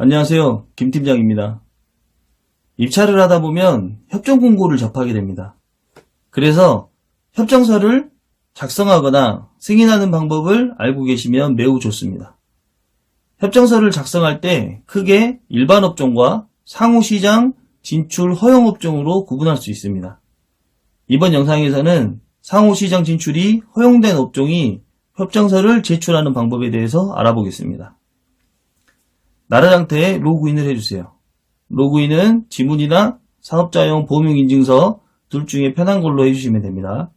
안녕하세요. 김 팀장입니다. 입찰을 하다 보면 협정 공고를 접하게 됩니다. 그래서 협정서를 작성하거나 승인하는 방법을 알고 계시면 매우 좋습니다. 협정서를 작성할 때 크게 일반 업종과 상호시장 진출 허용 업종으로 구분할 수 있습니다. 이번 영상에서는 상호시장 진출이 허용된 업종이 협정서를 제출하는 방법에 대해서 알아보겠습니다. 나라장터에 로그인을 해주세요. 로그인은 지문이나 사업자용 보험인증서 둘 중에 편한 걸로 해주시면 됩니다.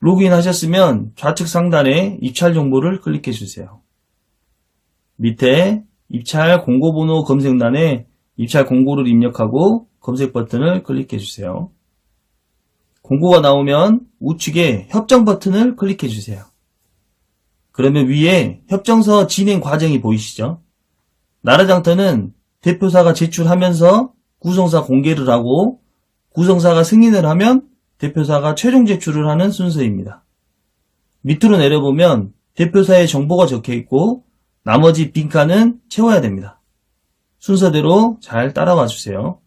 로그인 하셨으면 좌측 상단에 입찰 정보를 클릭해 주세요. 밑에 입찰 공고번호 검색란에 입찰 공고를 입력하고 검색 버튼을 클릭해 주세요. 공고가 나오면 우측에 협정 버튼을 클릭해 주세요. 그러면 위에 협정서 진행 과정이 보이시죠? 나라장터는 대표사가 제출하면서 구성사 공개를 하고 구성사가 승인을 하면 대표사가 최종 제출을 하는 순서입니다. 밑으로 내려보면 대표사의 정보가 적혀 있고 나머지 빈칸은 채워야 됩니다. 순서대로 잘 따라와 주세요.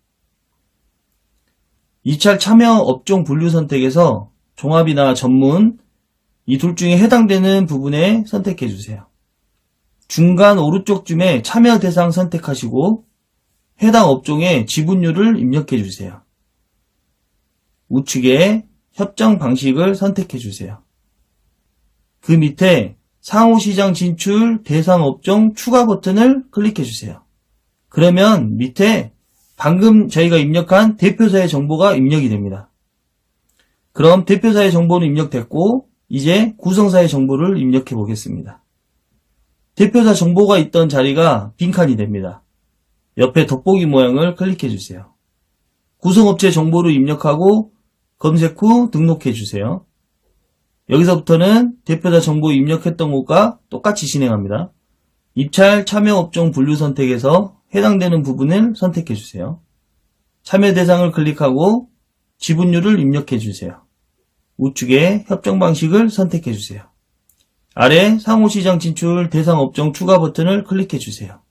입찰 참여 업종 분류 선택에서 종합이나 전문 이 둘 중에 해당되는 부분에 선택해 주세요. 중간 오른쪽쯤에 참여 대상 선택하시고 해당 업종의 지분율을 입력해 주세요. 우측에 협정 방식을 선택해 주세요. 그 밑에 상호시장 진출 대상 업종 추가 버튼을 클릭해 주세요. 그러면 밑에 방금 저희가 입력한 대표사의 정보가 입력이 됩니다. 그럼 대표사의 정보는 입력됐고 이제 구성사의 정보를 입력해 보겠습니다. 대표사 정보가 있던 자리가 빈칸이 됩니다. 옆에 돋보기 모양을 클릭해 주세요. 구성업체 정보를 입력하고 검색 후 등록해 주세요. 여기서부터는 대표자 정보 입력했던 것과 똑같이 진행합니다. 입찰 참여 업종 분류 선택에서 해당되는 부분을 선택해 주세요. 참여 대상을 클릭하고 지분율을 입력해 주세요. 우측에 협정 방식을 선택해 주세요. 아래 상호시장 진출 대상 업종 추가 버튼을 클릭해 주세요.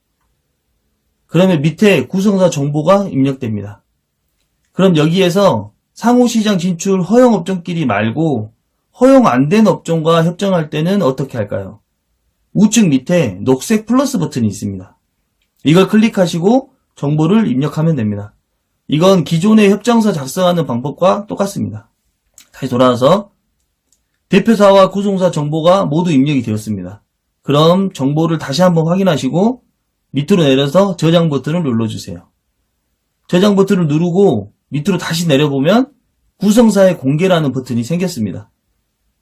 그러면 밑에 구성사 정보가 입력됩니다. 그럼 여기에서 상호시장 진출 허용 업종끼리 말고 허용 안 된 업종과 협정할 때는 어떻게 할까요? 우측 밑에 녹색 플러스 버튼이 있습니다. 이걸 클릭하시고 정보를 입력하면 됩니다. 이건 기존의 협정서 작성하는 방법과 똑같습니다. 다시 돌아와서 대표사와 구성사 정보가 모두 입력이 되었습니다. 그럼 정보를 다시 한번 확인하시고 밑으로 내려서 저장 버튼을 눌러주세요. 저장 버튼을 누르고 밑으로 다시 내려보면 구성사의 공개라는 버튼이 생겼습니다.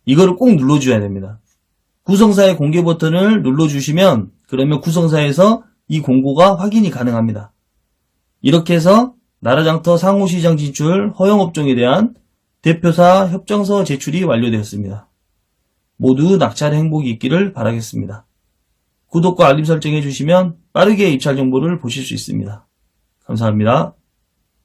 이거를 꼭 눌러줘야 됩니다. 구성사의 공개 버튼을 눌러주시면 그러면 구성사에서 이 공고가 확인이 가능합니다. 이렇게 해서 나라장터 상호시장 진출 허용업종에 대한 대표사 협정서 제출이 완료되었습니다. 모두 낙찰의 행복이 있기를 바라겠습니다. 구독과 알림 설정 해 주시면 빠르게 입찰 정보를 보실 수 있습니다. 감사합니다.